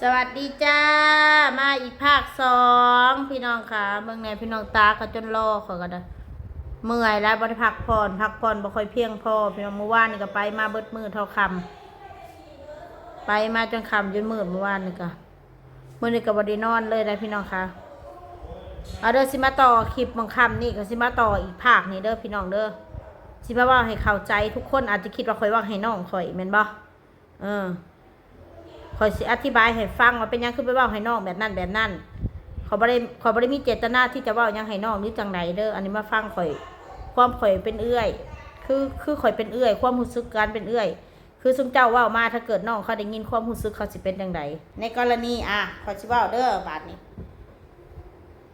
สวัสดีจ้า มาอีกภาคสองพี่น้องค่ะเมืองไหนพี่น้องตาเขาจนรอเขาก็ได้เมื่อยแล้วบริพักผ่อนพักผ่อนบ่ค่อยเพียงพอพี่น้องเมื่อวานนี่ก็ไปมาเบิดมือเท่าคำไปมาจนคำจนมืดเมื่อวานนี่ก็เมื่อนี้ก็บไดีนอนเลยนะพี่น้องค่ะเอาเด้อสิมาต่อคลิปบางคำนี่ก็สิมาต่ออีกภาคนี่เด้อพี่น้องเด้อสิมาว่าให้เข้าใจทุกคนอาจจะคิดว่าข่อยว่าให้น้องข่อยแม่นบ่เออ คอยสิอธิบายให้ฟังว่าเป็นยังคือไปเว่าให้น้องแบบนั้นแบบนั้นเขาบ่ได้เขาบ่ได้มีเจตนาที่จะเว่ายังให้น้องหรือจังไหนเด้ออันนี้มาฟังข่อย ความข่อยเป็นเอื้อย คือคือข่อยเป็นเอื้อย ความรู้สึกการเป็นเอื้อย คือซุมเจ้าว่ามาถ้าเกิดน้องเขาได้ยินความรู้สึกเขาสิเป็นจังไดในกรณีอะขอยสิเว้าเด้อบาดนี้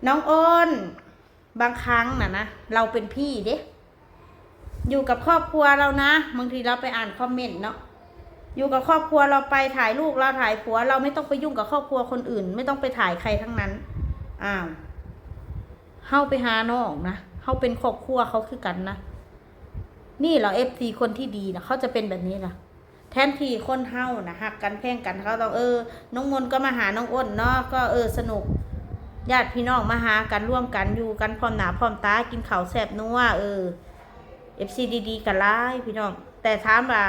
น้องอ้นบางครั้งน่ะนะเราเป็นพี่เด้อยู่กับครอบครัวเรานะบางทีเราไปอ่านคอมเมนต์เนาะ อยู่กับครอบครัวเราไปถ่ายลูกเราถ่ายผัว เราไม่ต้องไปยุ่งกับครอบครัวคนอื่น ไม่ต้องไปถ่ายใครทั้งนั้นอ้าวเฮาไปหาน้องนะเฮาเป็นครอบครัวเขาคือกันนะนี่เราเอฟซีคนที่ดีนะเขาจะเป็นแบบนี้นะแทนที่คนเฮานะหักกันแพ่งกันเขาต้องเออ น้องมนก็มาหาน้องอ้นเนาะก็เออสนุกญาติพี่น้องมาหากันร่วมกันอยู่กันพร้อมหนาพร้อมตากินข้าวแซ่บนัวเออเอฟซีดีๆกันไล่พี่น้อง แต่ถามว่า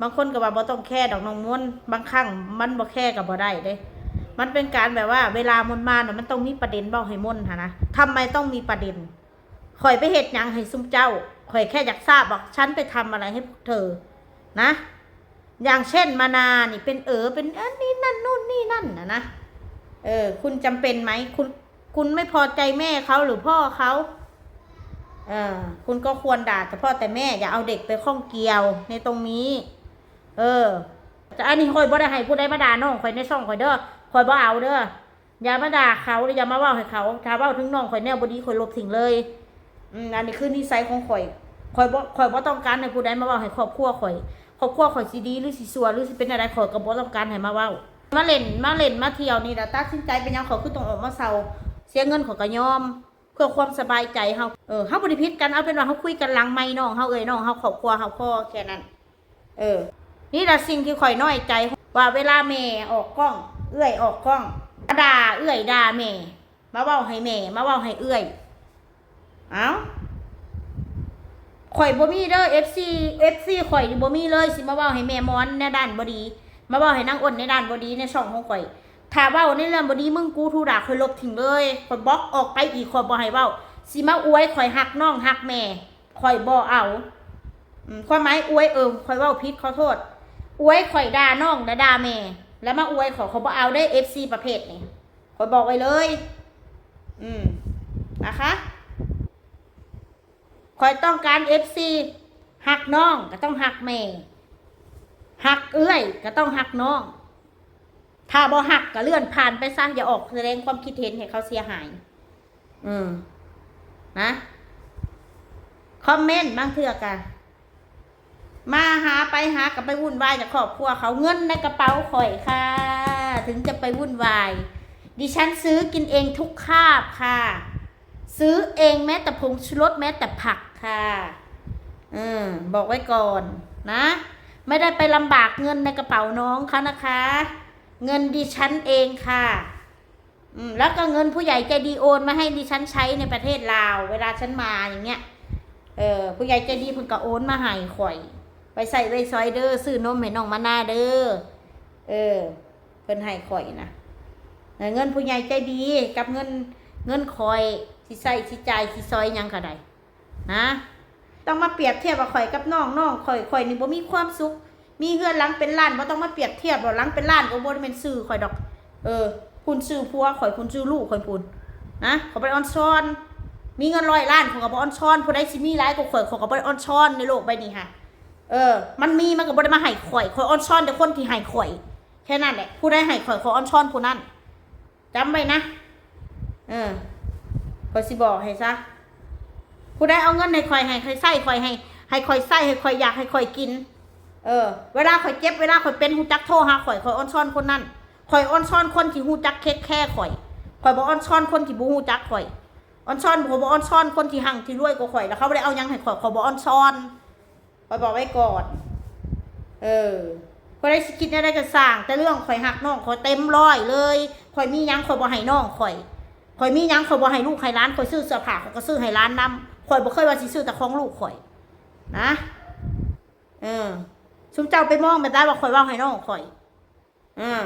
บางคนก็ว่าบ่ต้องแค่ดอกน้องม้วนบางครั้งมันบ่แค่กับบ่ได้เด้ มันเป็นการแบบว่า เวลามนมาเน่ะมันต้องมีประเด็นเบ้าให้ม่นหะนะทำไมต้องมีประเด็นข่อยไปเฮ็ดหยังให้ซุ้มเจ้าข่อยแค่อยากทราบว่าฉันไปทำอะไรให้พวกเธอ นะ อย่างเช่นมานานี่เป็นเออเป็นเอันนี้นั่นนู่นนี่นั่นนะนะเออ คุณจำเป็นไหมคุณคุณไม่พอใจแม่เขาหรือพ่อเขาเออคุณก็ควรด่าแต่พ่อแต่แม่อย่าเอาเด็กไปข้องเกี่ยวในตรงนี้ เออแต่อันนี้คอยบ่ได้ให้ผู้ใดมาด่าน้องคอยในช่องคอยเด้อคอยบ่เอาเด้ออย่ามาด่าเขาอย่ามาว่าให้เขาถ้าว่าถึงน้องคอยแนวบดีคอยลบทิ้งเลยอืมอันนี้คือนิสัยของข่อยข่อยบ่ข่อยบ่ต้องการให้ผู้ใดมาว้าให้ครอบครัวข่อยครอบครัวข่อยสิดีหรือสิซัวหรือสิเป็นอะไรข่อยก็บ่ต้องการให้มาว้ามาเล่นมาเล่นมาเที่ยวนี่ล่ะตัดสินใจเป็นยังเขาคือต้องออกมาเซาเสียเงินขอยก็ยอม เพื่อความสบายใจเฮาเออเฮาบ่ได้ผิดกันเอาเป็นว่าเฮาคุยกันหลังไม้น้องเฮาเอ้ยน้องเฮาครอบครัวเฮาพ่อแค่นั้น เออ นี่แหละสิ่งที่ข่อยน้อยใจ ว่าเวลาแม่ออกกล้อง เอื้อยออกกล้องด่าเอื้อยด่าแม่ มาเว้าให้แม่ มาเว้าให้เอื้อย เอ้าข่อยบ่มีเด้อ FC FC ข่อยดีบ่มีเลยสิมาเว้าให้แม่มอนในด้านบ่ดี มาเว้าให้นางอ้นในด้านบ่ดีในช่องของข่อย ถ้าเว้าในเรื่องบ่ดีมึงกูทูด่าข่อยลบทิ้งเลยข่อยบล็อกออกไปอีกข่อยบ่ให้เว้าสิมาอวยข่อยหักน้องหักแม่ข่อยบ่เอาความหมายอวยเอิมข่อยเว้าผิดขอโทษ อวยข่อยด่าน้องและด่าแม่ แล้วมาอวยขอเขาบ่เอาได้ FC ประเภทนี้ข่อยบอกไว้เลย อืมนะคะข่อยต้องการ FC หักน้องก็ต้องหักแม่หักเอื้อยก็ต้องหักน้อง ถ้าบ่หักก็เลื่อนผ่านไปซะอย่าออกแสดงความคิดเห็นให้เขาเสียหาย อืมนะคอมเมนต์บางเทื่อกัน มาหาไปหากับไปวุ่นวายจากครอบครัวเขาเงินในกระเป๋าข่อยค่ะ ถึงจะไปวุ่นวาย ดิฉันซื้อกินเองทุกคาบค่ะ ซื้อเองแม้แต่ผงชูรสแม้แต่ผักค่ะอืมบอกไว้ก่อนนะ ไม่ได้ไปลำบากเงินในกระเป๋าน้องเขานะคะ เงินดิฉันเองค่ะอืมแล้วก็เงินผู้ใหญ่ใจดีโอนมาให้ดิฉันใช้ในประเทศลาว เวลาฉันมาอย่างเงี้ย เออผู้ใหญ่ใจดีเพิ่นก็โอนมาให้ข่อย ไปใส่ไว้ซอยเด้อซื้อนมให้น้องมานาเด้อเออ เพิ่นให้ข่อยนะเงินผู้ใหญ่ใจดีกับเงินเงินข่อยสิใส่สิจ่ายสิซอยยังก็ได้นะต้องมาเปรียบเทียบว่าข่อยกับน้องน้องข่อยข่อยนี่บ่มีความสุข มีเฮือนหลังเป็นล้านบ่ต้องมาเปรียบเทียบว่าหลังเป็นล้านก็บ่ได้เป็นชื่อข่อยดอก เออคุณชื่อผัวข่อยคุณชื่อลูกข่อยพูนนะขอไปออนซ้อน มีเงินร้อยล้านของกับออนช้อนผู้ใดสิมีหลายก็ข่อยของกับออนช้อนในโลกใบนี้ค่ะ เออ มันมีมันก็บ่ได้มาให้ข่อยข่อยออนช้อนแต่คนที่ให้ข่อย แค่นั้นแหละผู้ใดให้ข่อยข่อยออนช้อนผู้นั้นจำไว้นะ เออข่อยสิบอกให้ซะผู้ใดเอาเงินให้ข่อยให้ข่อยใส่ข่อยให้ให้ข่อยใส่ให้ข่อยอยากให้ข่อยกิน เออ เวลาข่อยเจ็บเวลาข่อยเป็นหูจักโทรหาข่อยข่อยออนช้อนคนนั้นข่อยออนช้อนคนที่หูจักเค็ดแค่ข่อยข่อยบ่ออนช้อนคนที่บ่หูจักข่อยออนช้อนผมบอกออนช้อนคนที่หั่งที่รวยกว่าข่อยแล้วเขาไม่ได้เอายังให้ข่อยเขาบอกออนช้อน ข่อยบอกไว้ก่อน เออข่อยได้สิคิดอะไรก็สร้าง แต่เรื่องข่อยหักน้องข่อยเต็มร้อยเลยข่อยมียังข่อยบ่ให้น้องข่อยข่อยมียังข่อยบ่ให้ลูกให้ร้านข่อยซื้อเสื้อผ้าข่อยก็ซื้อให้ร้านนำข่อยบ่เคยว่าสิซื้อแต่ของลูกข่อย นะ เออชุมเจ้าไปมองแบบได้ว่าข่อยว่าให้น้องข่อยเออ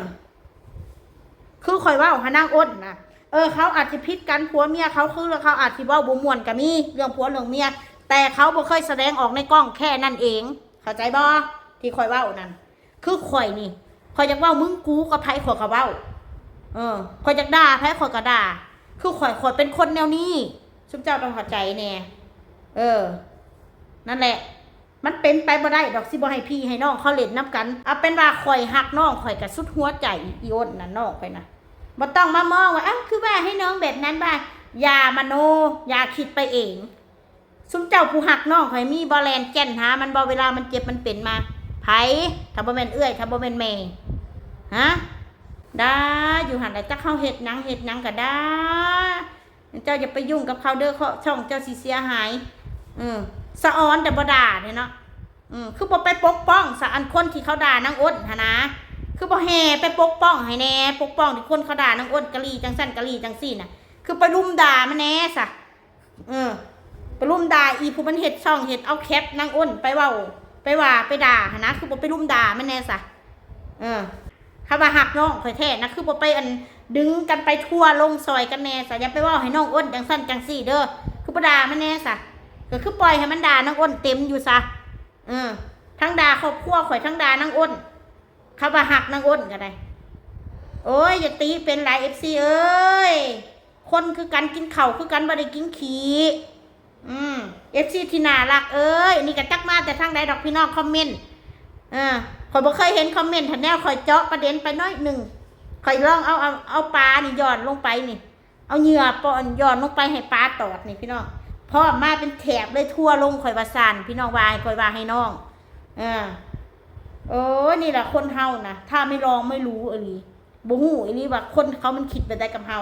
คือข่อยว่าหานางอ้นนะเออเขาอาจจะพิษกันผัวเมียเขาคือเขาอาจจะว่าบ่มวนก็มีเรื่องผัวเรื่องเมีย แต่เขาบ่เคยแสดงออกในกล้องแค่นั่นเอง เข้าใจบ่ที่ข่อยว้านั่นคือข่อยนี่ข่อยอยากว้ามึงกูกับไผข่อยก็เว้าเออข่อยอยากด่าไผข่อยก็ด่า คือข่อยข่อยเป็นคนแนวนี้ชุมเจ้าต้องเข้าใจแน่เออ นั่นแหละ มันเป็นไปบ่ได้ดอกสิบ่ให้พี่ให้น้องเขาเล่นน้ำกันเอาเป็นว่าข่อยหักน้องข่อยกับสุดหัวใจอีโอนน่ะน้องไปนะบ่ต้องมามองว่าอ้าวคือว่าให้น้องแบบนั้นบ้าอย่ามโน อย่าคิดไปเอง ซุมเจ้าผู้หักน้องข่อยมีบ่แลนแก่นหา มันบ่เวลามันเจ็บมันเป็นมาไผถ้าบ่แม่นเอื้อยถ้าบ่แม่นแม่ฮะด้อยู่หันแล้วจักเข้าเฮ็ดหยังเฮ็ดหยังก็ได้เจ้าอย่าไปยุ่งกับเขาเด้อเขาช่องเจ้าสิเสียหาย อืมสะออนแต่บ่ด่าเนี่ยเนาะอืมคือบ่ไปปกป้องสะอันคนที่เขาด่านางอ้นหนนะ คือบ่แห่ไปปกป้องให้แน่ปกป้องที่คนเขาด่านางอ้นกะลีจังสั้นกะลีจังซี่น่ะ คือไปรุมด่ามันแน่ซะเออ ไปรุมด่าอีผู้มันเฮ็ดช่องเฮ็ดเอาแคปนางอ้นไปว้าไปว่าไปด่าหนะคือบ่ไปรุมด่ามันแน่ซะเออถ้าว่าหักน้องข่อยแท้นะคือบ่ไปอันดึงกันไปทั่วลงซอยกันแน่ซะอย่าไปว้าให้น้องอ้นจังสั้นจังซี่เด้อคือบ่ด่ามันแน่ซะก็คือปล่อยให้มันด่านางอ้นเต็มอยู่ซะเออทั้งด่าครอบครัวข่อยทั้งด่านางอ้นเขาว่าหักนางอ้นก็ได้โอ้ยอย่าตีเป็นหลายเอฟซีเอ้ยคนคือกันกินเข่าคือกันบ่ได้กินขี้ อืมเอฟซีที่น่ารักเอ้ยนี่ก็จักมาแต่ทางใดดอกพี่น้องคอมเมนต์เออข่อยบ่เคยเห็นคอมเมนต์ทันแนวข่อยเจาะประเด็นไปน้อยหนึ่งข่อยลองเอาเอาเอาปลานี่หย่อนลงไปนี่ เอาเหยื่อปอนหย่อนลงไปให้ปลาตอดนี่พี่น้องพ่อมาเป็นแถบเลยทั่วลงข่อยว่าซันพี่น้องวายข่อยว่าให้น้องอ่าโอ้นี่แหละคนเฮานะถ้าไม่ลองไม่รู้อหลีบ่ฮู้อหลีว่าคนเขามันคิดไปได้กับเฮา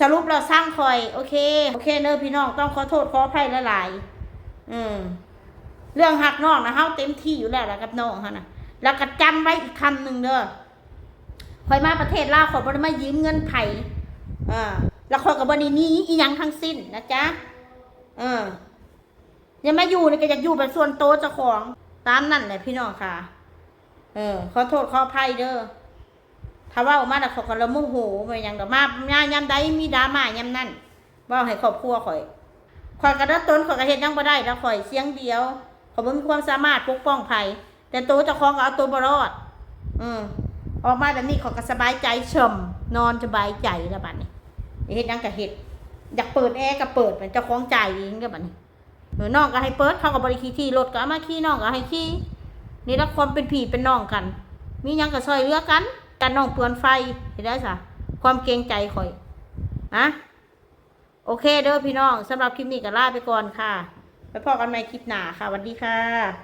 สรุปเราสร้างคอย โอเค โอเคเนอพี่น้องต้องขอโทษขออภัยหลายๆอืมเรื่องหักน้องนะเฮาเต็มที่อยู่แล้วล่ะกับน้องฮานะแล้วก็จำไว้อีกคำหนึ่งเด้อขอยมาประเทศลาวขอยบ่ได้มายืมเงินไผอ่าแล้วขอยก็บ่ได้นี้อีหยังทั้งสิ้นนะจ๊ะเออยังไม่อยู่นี่ก็อยากอยู่แบบส่วนโตเจ้าของตามนั่นแหละพี่น้องค่ะ เออขอโทษขออภัยเด้อ ถ้าว่าออกมาแต่ขอยก็ละโมโหไปอย่างดอกมาย่ายามใดมีดราม่ายามนั่นเว่าให้ครอบครัวข่อยข่อยกระดับตนข่อยกระเฮ็ดยังบ่ได้แล้วข่อยเสียงเดียวข่อยบ่มีความสามารถปกป้องภัยแต่ตัวเจ้าของก็เอาตัวบ่รอด อืมออกมาแบบนี้ข่อยก็สบายใจเฉมนอนสบายใจแล้วบัดนี้เฮ็ดยังก็เฮ็ดอยากเปิดแอร์ก็เปิดเป็นเจ้าของใจเองก็บัดนี้เออน้องก็ให้เปิดเขาก็บริขี่ที่รถก็เอามาขี่น้องก็ให้ขี่นี่ละความเป็นพี่เป็นน้องกัน มียังก็ซอยเลือกัน กันน้องเปลือนไฟเห็นได้สะความเกรงใจข่อยอะโอเคเด้อพี่น้องสำหรับคลิปนี้ก็ลาไปก่อนค่ะไปพอกันใหม่คลิปหน้าค่ะสวัสดีค่ะ